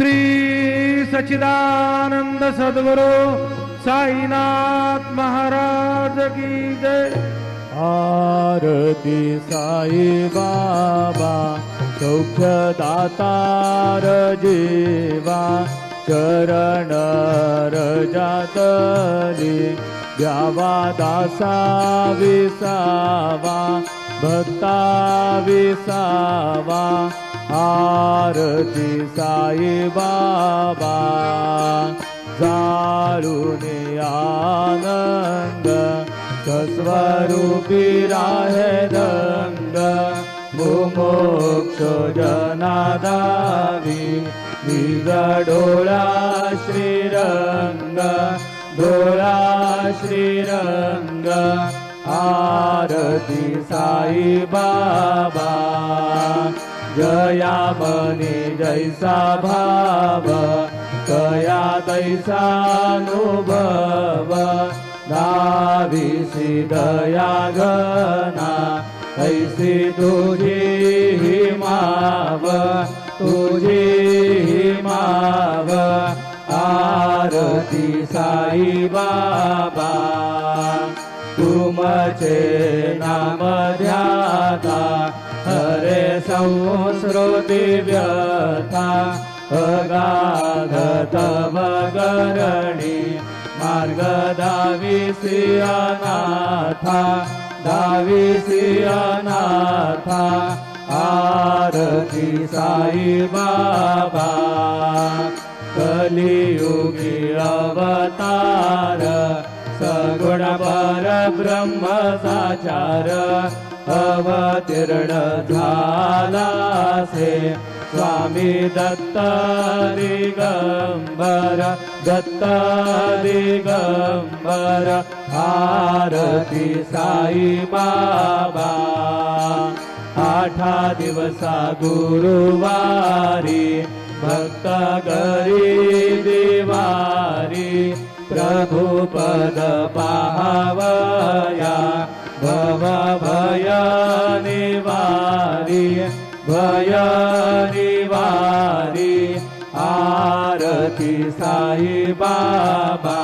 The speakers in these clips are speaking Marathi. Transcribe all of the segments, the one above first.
श्री सचिदानंद सद्गुरु साईनाथ महाराज की जय। आरती साई बाबा सौख्यदातार जीवा चरण रजातली द्यावा दासा विसावा भक्ता विसावा आरती साई बाबा जाळून आनंद स्वरूपी राहे रंग मुमोक्ष जनादावी निज डोळा श्रीरंग डोळा श्रीरंग आरती साई बाबा जया मनी जैसा भाव कया तैसानुभव दाविसी दया गना ऐसी तुझी ही माव तुझी ही माव। आरती साई बाबा तुमचे नाम ध्याता हरे संस्कृती व्यथा अगाध मार्ग दाविसी अनाथा आरती साई बाबा कलियुगी अवतार सगुण पर ब्रह्म साचार अवतीर्ण झालासे स्वामी दत्त दिगंबर दत्त दिगंबर आरती साई बाबा। आठा दिवसा गुरुवारी भक्त गरी दिवारी प्रभु पद पाहवया। भव भय निवारी भय निवारी आरती साई बाबा।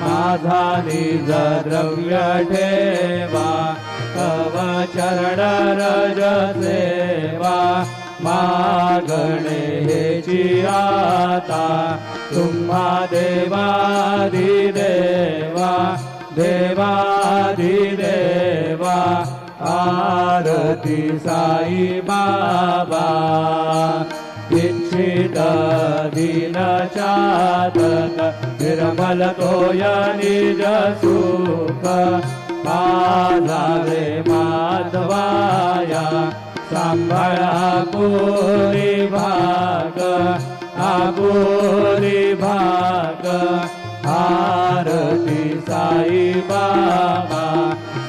माझा निज द्रव्य ठेवा तव चरण रज सेवा। मागणे हेची आता तुम्हा देवादी देवा। देवाधिदेवा आरती साई बाबा. दीक्षित दीनचातक निर्मल तोय निज सुख. पाधारे माधवाया सांभाळा पुरी भाग आगोरी भाग. आरती साई बाबा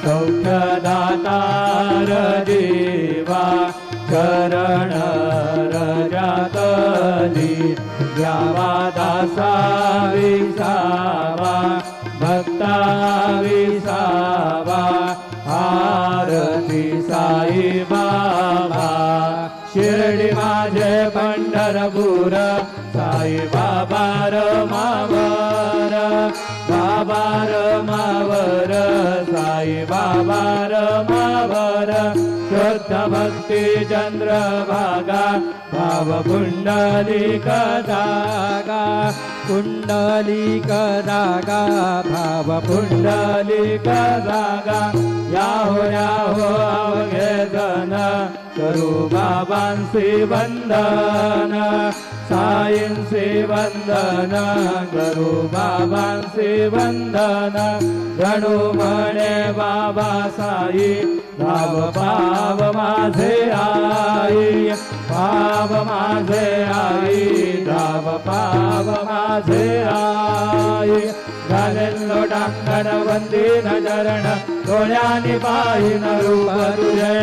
सौख्यदाता देवा करण रजातली द्यावा दासा विसावा भक्ता विसावा आरती साई बाबा शिर्डी माझे पंढरपूर साई बाबा रमावर मावर साई बाबा मावर शुद्ध भक्ती चंद्र भागा भाव पुंडलिक जागा. पुंडलिक जागा भाव पुंडलिक जागा याहो याहो अवघे जन करू बाबांशी वंदन साईंशी वंदन करू बाबांशी वंदन गणू म्हणे बाबा साई पाव पाव माझे आई पाव माझे आई धाव पाव माझे आई. घालेलो डांगण वंदीन नजरण डोळ्यानी पाहिन रूप तुझे.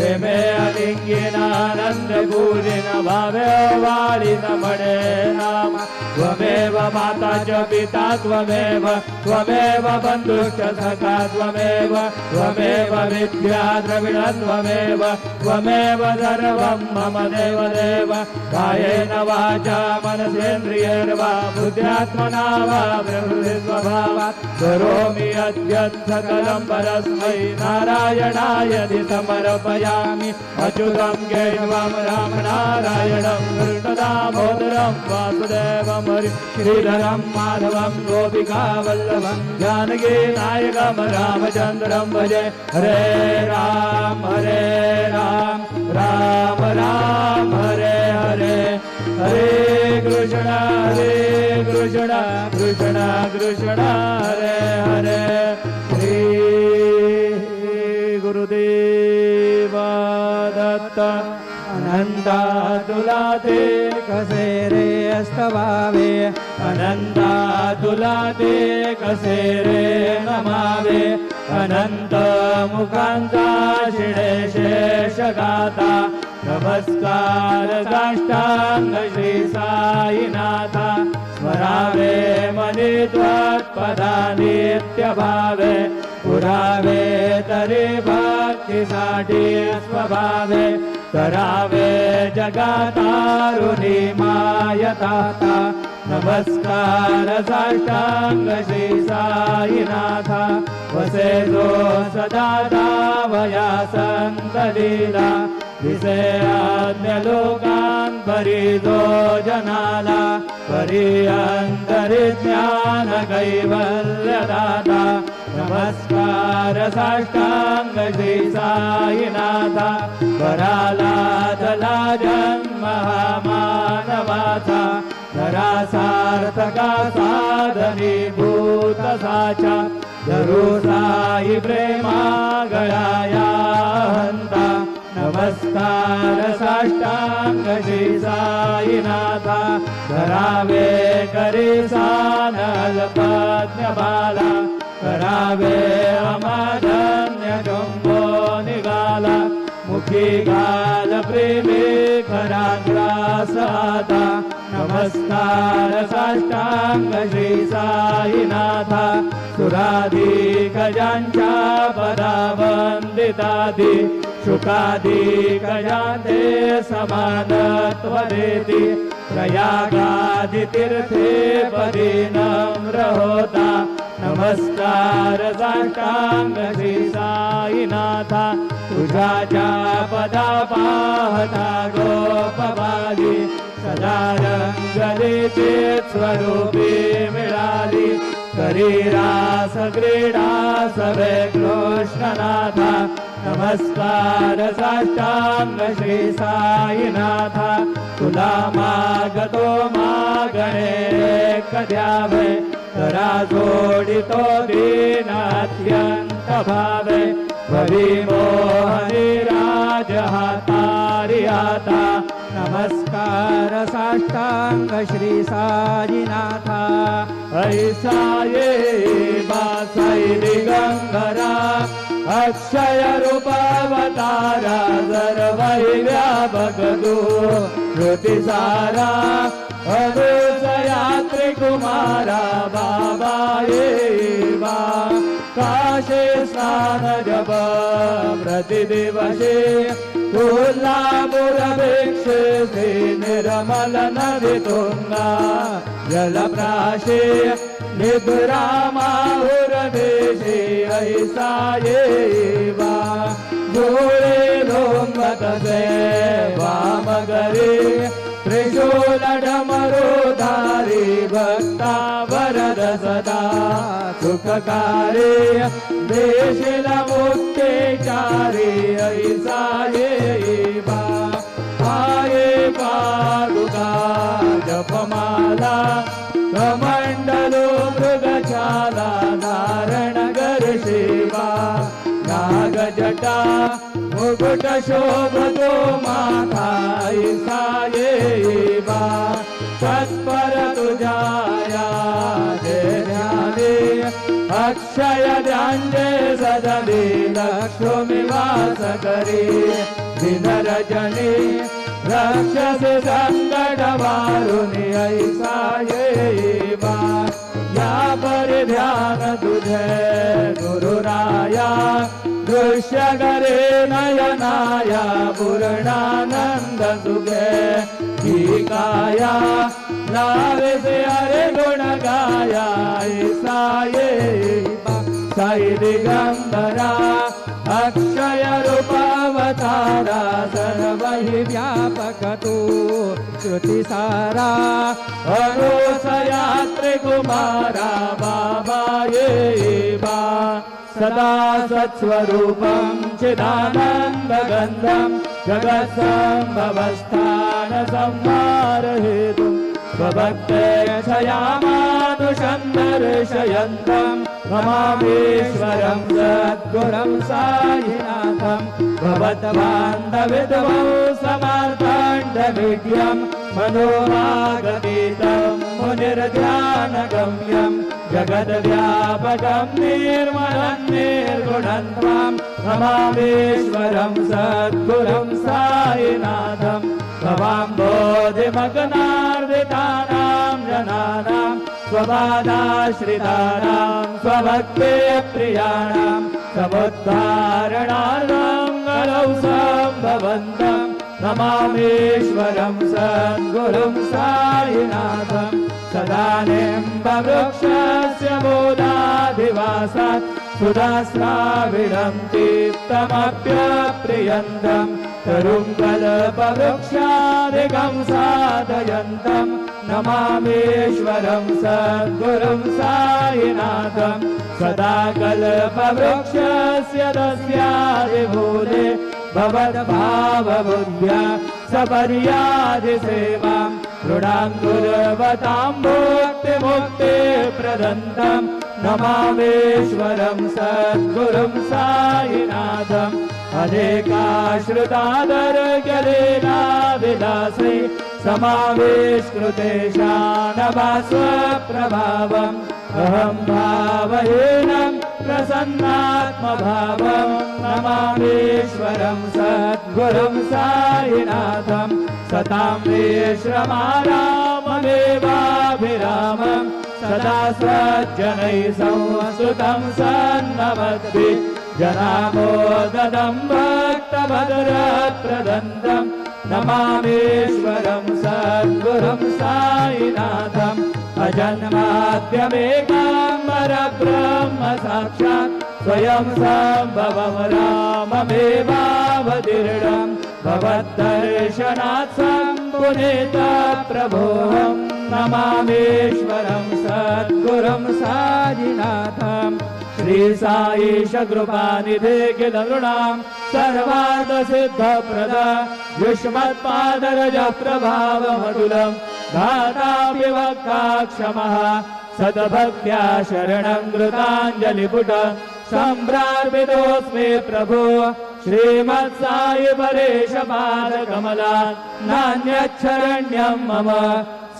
प्रेमे अलिंगीन आनंद पूजिन भावे वाळीन म्हणे नाम त्वमेव माता च पिता त्वमेव त्वमेव बन्धुश्च सखा त्वमेव त्वमेव विद्या द्रविण त्वमेव त्वमेव सर्वं मम देव देव कायेन वाचा मनसेन्द्रियर्वा बुद्ध्यात्मना वा प्रकृति स्वभावात् करोमि अद्य सकलं परस्मै नारायणाय समर्पयामि अच्युतं केशवं राम नारायणं कृष्णदामोदरं वासुदेवं हरि श्रीधरं माधवं गोपिका वल्लभं जानकी नायकं रामचन्द्रं भजे हरे राम हरे राम राम राम हरे हरे हरे कृष्ण हरे कृष्ण कृष्ण कृष्ण हरे हरे अनंता तुला ते कसे रे अस्तवावे. अनंता तुला ते कसे रे नमावे. अनंत मुखांचा शिडे शेष गाता. नमस्कार साष्टांग श्री साईनाथा. स्मरावे मनी त्वत्पदा नित्य भावे. पुरावे तरी भक्तीसाठी स्वभावे. करावे जगादारुणी मायदाता नमस्कार साशाङ्गी सायिनाथ वसे दोष दादावया सन्तलीला विषयात्म्य लोकान्तरि दो जनादा परि अन्तरि नमस्कार साष्टांग श्री साईनाथा कराला दला जन्म मानवाचा धरा सार्थका साधनी भूत साचा धरू साई प्रेमा गळाया हंता नमस्कार साष्टांग श्री साईनाथा धरावे करे सानल बाला करावे अमाधन्य जंबो निघाला मुखी घाल प्रेमे खराग्रास साधा नमस्कार साष्टांग श्री साईनाथा सुराधी गजांच्या पदा वंदितादी शुकादी गजाते समानत्व देती प्रयागादि तीर्थे पदी नम्र होता नमस्कार साष्टांग श्री साईनाथा तुझ्याच्या पदा पाहता गोपबाली सदा रंगलीचे स्वरूपी मिळाली. शरीरास क्रीडा कृष्णनाथा नमस्कार साष्टांग श्री साईनाथा. तुला मागतो मागणे कद्यावे करा जोडितो दीन भावे भवी मोहनी राज नमस्कार साष्टांग श्री साजिनाथा ऐसाये ये बासाई दिगंगरा अक्षय रूपावतारा सर्व व्यापकदू श्रुती सारा अदूस कुमारा बाबा एवा काशे स्नान जप प्रतिदिवसे. कोल्हापुरभिक्षे निर्मल नदी तुंगा. जलप्राशे निभ्रामाहुरदेशे ऐसा एवा वा जोरे लोंगतसे वामगरे त्रिशूल धारे भक्ता वरद सदा सुखकारे देशिल मुक्तेचारी ऐसा ये बा आये पादुका जपमाला कमंडलो मृगशाला नारणगर शिवा नागजटा मुकुट शोभतो माथा ऐसा बा। तत्पर तुझाया ध्याने। अक्षय ध्यांजे सदने लक्ष्मी वास करी। विनरजनी रक्षस संकट वारुणी ऐसा येवा या पर ध्यान तुझे गुरुराया दृश्य करे नयनाया पूर्णानंद सुखे। ही काया से अरे गुण गाया साये साई दिगंबरा अक्षय रूपावतारा सर्व व्यापक तू। श्रुति सारा अरोसयात्रे कुमारा बाबा ये बा सदा सत्स्वरूपं चिदानन्दगन्धं जगत्सम्भवस्थान संहारहेतुं स्वभक्ते क्षयामानुषं दर्शयन्तं ममामीश्वरं सद्गुरं सायिनाथं भवद्बान्धविद्वौ समार्ताण्डविद्यं मनोरागतीतं मुनिर्ध्यानगम्यं जगद्व्यापकं निर्मलं निर्गुणं त्वां नमामीश्वरं सद्गुरुं सायिनाथं भवां बोधिमग्नार्दितानां जनानां स्वबाधाश्रितानां स्वभक्ते प्रियाणां गलौ सम्भवन्तम् नमामीश्वरं सद्गुरुं सायिनाथं सदानीं ववृक्षस्य मोदाधिवासात् सुदाश्राविरं तीर्थमप्यप्रियन्तम् तरुङ्गल प्रवृक्षादिकं साधयन्तम् नमामेश्वरम् सद्गुरुम् सायिनाथम् सदा कल्पवृक्षस्य तस्यादि भवद्भावबुद्ध्या भवद्भावभुर्या दृढां कुर्वतां भोक्तिमुक्ते प्रदन्तं नमामेश्वरं सद्गुरुं सायिनाथम् अनेकाश्रुतादर्गलेनाविलासै समावेशकृतेशानभास्वप्रभावम् अहं भावहीनं प्रसन्नात्मभावं नमामेश्वरं सद्गुरुं सायिनाथम् सतां विश्रमाराममेवाभिरामं सदा सज्जनैः संस्तुतं सन्नमद्भि जनामोददं भक्तभद्रप्रदन्तं नमामीश्वरं सद्गुरुं सायिनाथम् अजन्माद्यमेकाम्बरब्रह्म साक्षात् स्वयं सम्भवं राममेवावतीर्णं भवद्दर्शनात् सम्पुनेत प्रभोहं नमामेश्वरं सद्गुरुं साजिनाथं। श्री कृपानिधे किल सर्वार्थसिद्धप्रद। युष्मत्पादरज प्रभावमतुलं धातापिवक्ता क्षमः सद्भक्त्या शरणं कृताञ्जलिपुट सम्भ्रार्भिदोऽस्मि प्रभो। श्रीमत् परेशपादकमला नान्यच्छरण्यम् मम।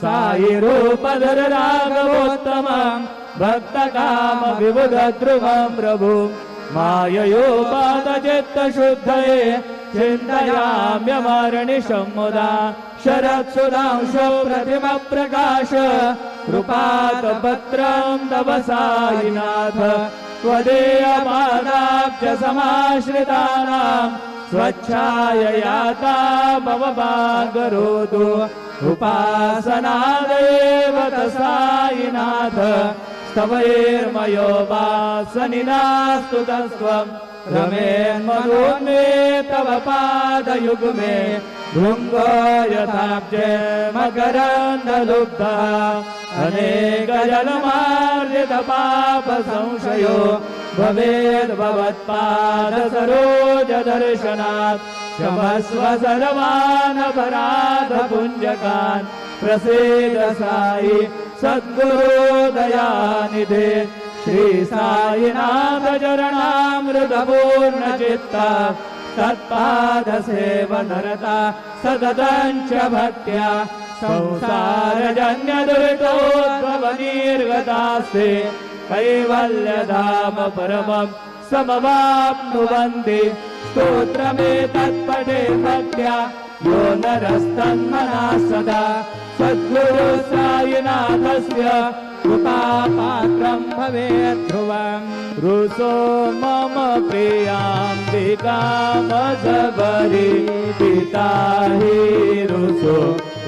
साई रूप धररागोत्तम भक्त प्रभु। माययोपादचित्तशुद्धये पादचित्त शुद्धये शरत्सुधांशो प्रतिमप्रकाश कृपातपत्रं तव सायिनाथ त्वदेयपादाब्ज समाश्रितानां स्वच्छाययाता मम करोतु उपासनादेव सायिनाथ स्तवैर्मयो वासनिनास्तु तस्त्वं रमेन्मनोन्मे तव पादयुग्मे। भृङ्गायताब्जे यथाब्ज मकरान्धुद्ध भवेद्भवत्पादसरोजदर्शनात् संशयो भवेद्भवत्पाद शमस्व सर्वान पराधपुञ्जकान् प्रसीद साई सद्गुरोदया निधे तत्पादसेव नरता सगतञ्च भक्त्या संसारजन्यतोसे कैवल्यधाम परमम् समवाप्नुवन्ति स्तोत्रमेतत्पटे भक्त्या यो नरस्तन्मना सदा। सद्गुरु सायिनाथस्य कृपापात्रं भवेत् ध्रुवम् रुसो मम प्रियाम्बिकामजबरि पिता हि रुसो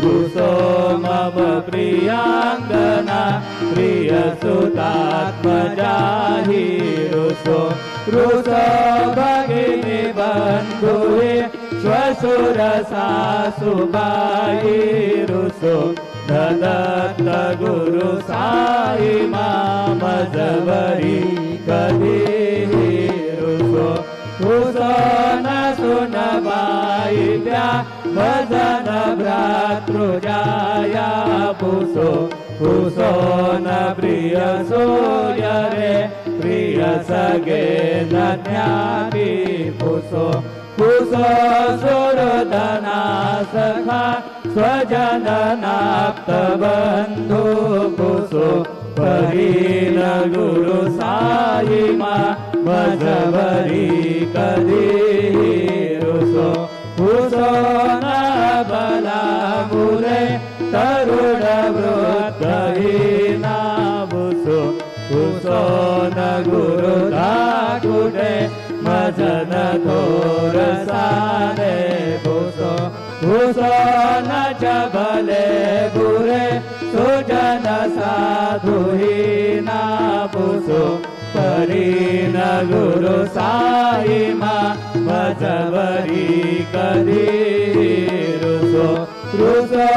रुसो मम प्रियाङ्गना। प्रियसुतात्मजा हि रुसो रुसो भगिनि बन्धुहे श्वशुरसासुबायि रुसो ददत्त गुरु साई मामजवरी कधी रुसो रुसो न सुनबाई त्या भजन भ्रातृजाया पुसो पुसो न प्रिय सोय रे प्रिय सगे न ज्ञानी पुसो पुसो सुरदना सखा स्वजन नाप्त बंधु पुसो परील गुरु साई मा मजवरी कधी रुसो पुसो न बला मुरे तरुण वृद्धहीना बुसो पुसो न गुरु न थोर सारे भूसो भूसो न जबले बुरे सुजन साधुहीना भूसो। परीन गुरु साई मा भजवरी कधी रुसो। रुसो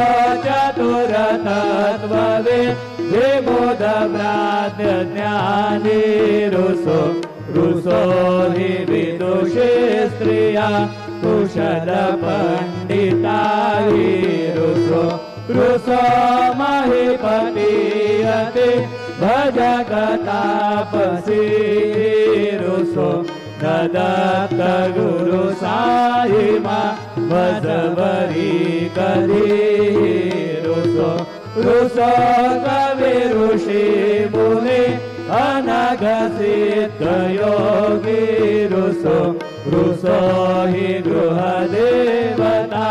चतुर तत्ववे विबोध प्राज्ञ ज्ञानी रुसो। रुसो हि विदुषे स्त्रिया कुशल पंडिता हि रुसो रुसो महिपतीयते भजगतापसी रुसो ददत्त गुरु साई मा भजवरी कधी रुसो रुसो कवी ऋषी मुनी अनगसितयो गीरुसो रुसो हि गृहदेवता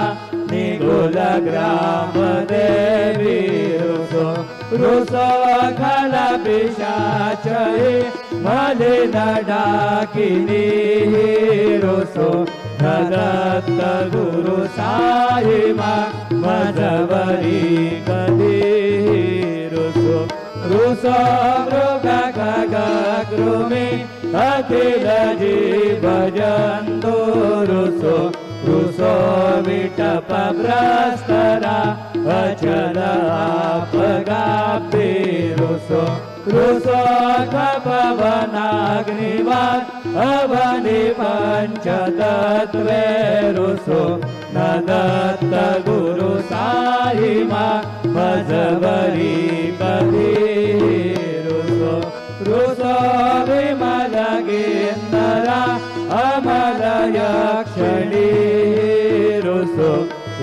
निगुलग्रामदेवीरुसो रुसो खलपिशाचये मलिनडाकिनी रुसो हिरुगो गुरु साहिमा मधवरी कदी गृमे भजो रुषो विट पस्तरा भजनागा रुषो अवनि नाग्रिवाञ्च दद्वे रुषो दत्त गुरु साहि मासरी अमल यक्षणी रुसो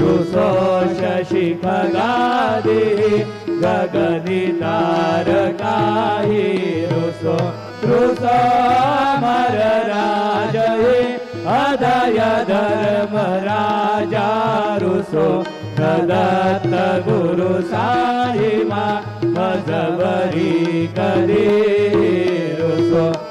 रुसो शशि खगादि गगनि तारकाहि रुसो। रुसो अमर राजये अदय धर्म राजा रुसो। दत्त गुरु साई मा मजवरी कधी रुसो।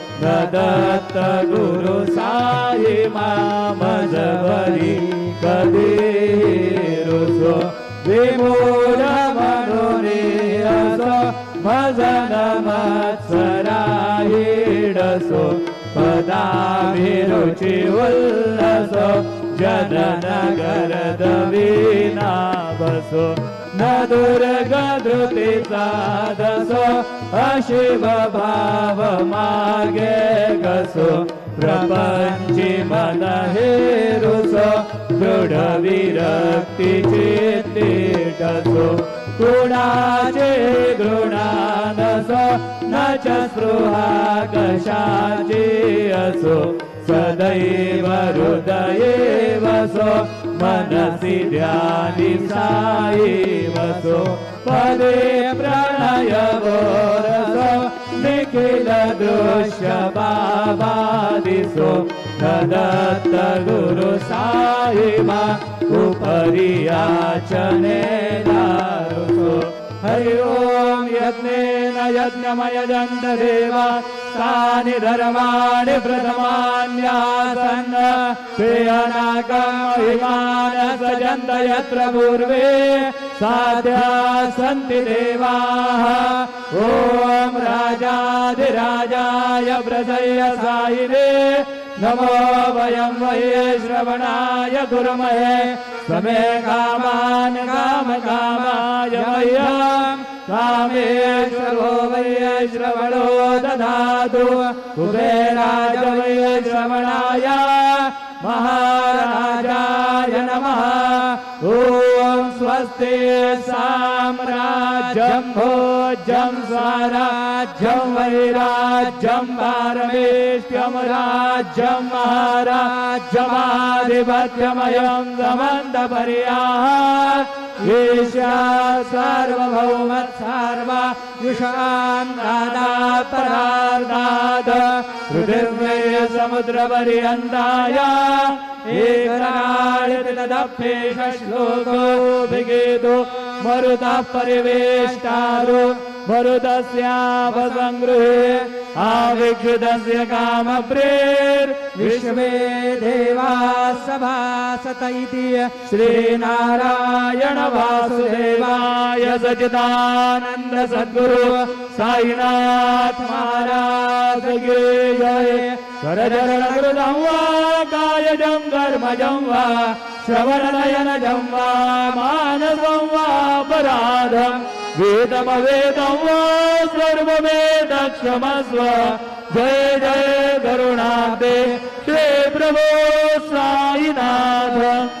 महितो दत्त गुरु साई मामजवरी कधी रुसो विमूल विमूढ असो भजन मत्सराहिडसो पदाभिरुचि उल्लसो जननगर दवीना बसो दुर्ग धृतीचा दसो अशिव भाव मागे गसो प्रपंची मन हेरुसो दृढ विरक्ती चित्तीटसो कुणाचे घृणानसो न च स्पृहा कशाची असो सदैव हृदये वसो मनसि ध्यानि साई वसो पदे प्रणय रसो निखिल दृश्य बाबा दिसो न दत्त गुरु साई मा उपरि याचने दारुसो। हरि ओम यज्ञेन यज्ञमयजन्त देवा तानि धर्माणि प्रथमान्यासन्। प्रियनाकमहिमान सजन्त यत्र पूर्वे साध्या सन्ति देवाः। ॐ राजाधिराजाय प्रसय्य सायिने नमो वयं वये श्रवणाय गुरुमहे समे कामान् कामकामाय कामाय कामेश्वरो वै श्रवणो दधातु। कुबेराज वै श्रवणाय महाराजाय नमः। ॐ स्वस्ति साम्राज्यं भोज्यं स्वराज्यं वैराज्यं पारमेष्ट्यं राज्यं महाराज्यमाधिपत्यमयं समन्तपर्याः। ईशा सार्वभौमत् सार्वा युषान् परार्धात् पृथिव्यै समुद्रपर्यन्ताय एकराळितदप्पेष श्लोको विगेतो मरुतः परिवेष्टारो मरुतस्यापसङ्गृहे आविक्षितस्य कामप्रेर् विश्वे देवा सभासत इति। श्रीनारायण वासुदेवाय सचिदानंद सद्गुरु साईनाथ महाराज गे जय। करचरण वा कायजं कर्मजं वा श्रवणनयनजं वा मानसं वा अपराधं। वेदमवेदं वा सर्ववेदक्षमस्व। जय जय करुणाते। श्री प्रभो साईनाथ।